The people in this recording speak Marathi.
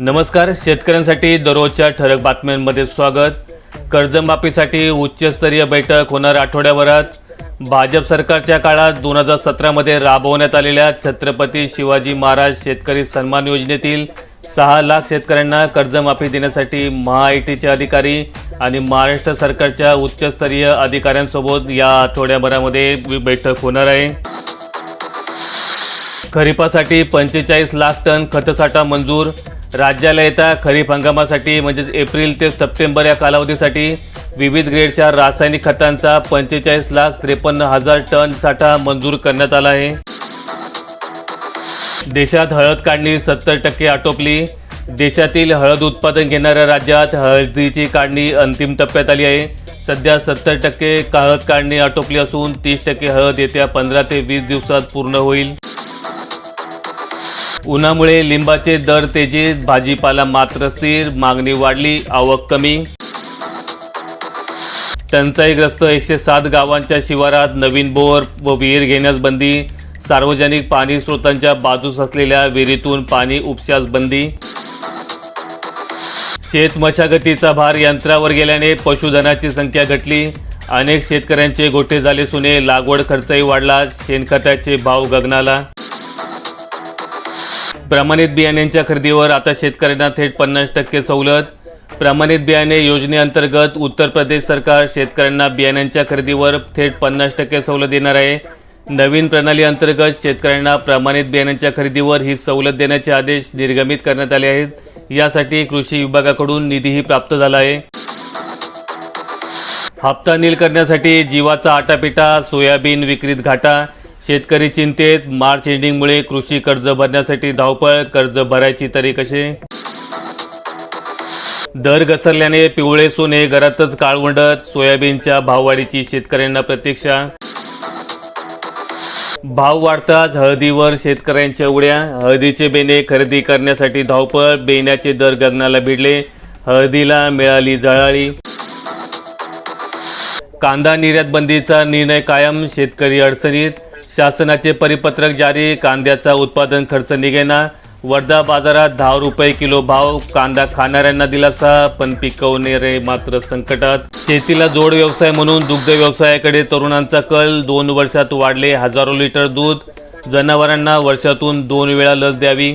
नमस्कार शेतकऱ्यांसाठी दररोजच्या ठळक बातम्यांमध्ये स्वागत. कर्जमाफीसाठी उच्चस्तरीय बैठक होणार आठवड्याभरात. भाजप सरकारच्या काळात दोन हजार सतरामध्ये राबवण्यात आलेल्या छत्रपती शिवाजी महाराज शेतकरी सन्मान योजनेतील सहा लाख शेतकऱ्यांना कर्जमाफी देण्यासाठी महाआयटीचे अधिकारी आणि महाराष्ट्र सरकारच्या उच्चस्तरीय अधिकाऱ्यांसोबत या आठवड्याभरामध्ये बैठक होणार आहे. खरीपासाठी पंचेचाळीस लाख टन खतसाठा मंजूर राज्याला येत्या खरीप हंगामासाठी म्हणजेच एप्रिल ते सप्टेंबर या कालावधीसाठी विविध ग्रेडच्या रासायनिक खतांचा पंचेचाळीस लाख त्रेपन्न हजार टन साठा मंजूर करण्यात आला आहे. देशात हळद काढणी सत्तर टक्के आटोपली. देशातील हळद उत्पादन घेणाऱ्या राज्यात हळदीची काढणी अंतिम टप्प्यात आली आहे. सध्या सत्तर टक्के हळद काढणी आटोपली असून तीस टक्के हळद येत्या पंधरा ते वीस दिवसात पूर्ण होईल. उन्हामुळे लिंबाचे दर तेजीत भाजीपाला मात्र स्थिर मागणी वाढली आवक कमी. टंचाईग्रस्त एकशे सात गावांच्या शिवारात नवीन बोर व विहीर घेण्यास बंदी. सार्वजनिक पाणी स्रोतांच्या बाजूस असलेल्या विहिरीतून पाणी उपशास बंदी. शेत मशागतीचा भार यंत्रावर गेल्याने पशुधनाची संख्या घटली. अनेक शेतकऱ्यांचे गोठे झाले सुने लागवड खर्चही वाढला शेणखताचे भाव गगनाला. प्रमाणित बियाण्यांच्या खरेदीवर आता शेतकऱ्यांना थेट पन्नास टक्के सवलत. प्रमाणित बियाणे योजनेअंतर्गत उत्तर प्रदेश सरकार शेतकऱ्यांना बियाण्यांच्या खरेदीवर थेट पन्नास टक्के सवलत देणार आहे. नवीन प्रणाली अंतर्गत शेतकऱ्यांना प्रमाणित बियाण्यांच्या खरेदीवर ही सवलत देण्याचे आदेश निर्गमित करण्यात आले आहेत. यासाठी कृषी विभागाकडून निधीही प्राप्त झाला आहे. हप्ता नील करण्यासाठी जीवाचा आटापिटा सोयाबीन विक्रीत घाटा शेतकरी चिंतेत मार्च एंडिंगमुळे कृषी कर्ज भरण्यासाठी धावपळ कर्ज भरायची तरी कसे दर घसरल्याने पिवळे सोने घरातच काळवंडत सोयाबीनच्या भाववाढीची शेतकऱ्यांना प्रतीक्षा? भाव वाढताच हळदीवर शेतकऱ्यांच्या उड्या? हळदीचे बेणे खरेदी करण्यासाठी धावपळ बेण्याचे दर गगनाला भिडले हळदीला मिळाली जळाळी. कांदा निर्यात बंदीचा निर्णय कायम शेतकरी अडचणीत? शासनाचे परिपत्रक जारी कांद्याचा उत्पादन खर्च निघेना वर्धा बाजारात दहा रुपये किलो भाव कांदा खाणाऱ्यांना दिलासा पण पिकवणारे मात्र संकटात. शेतीला जोड व्यवसाय म्हणून दुग्ध व्यवसायाकडे तरुणांचा कल दोन वर्षात वाढले हजारो लिटर दूध जनावरांना वर्षातून दोन वेळा लस द्यावी.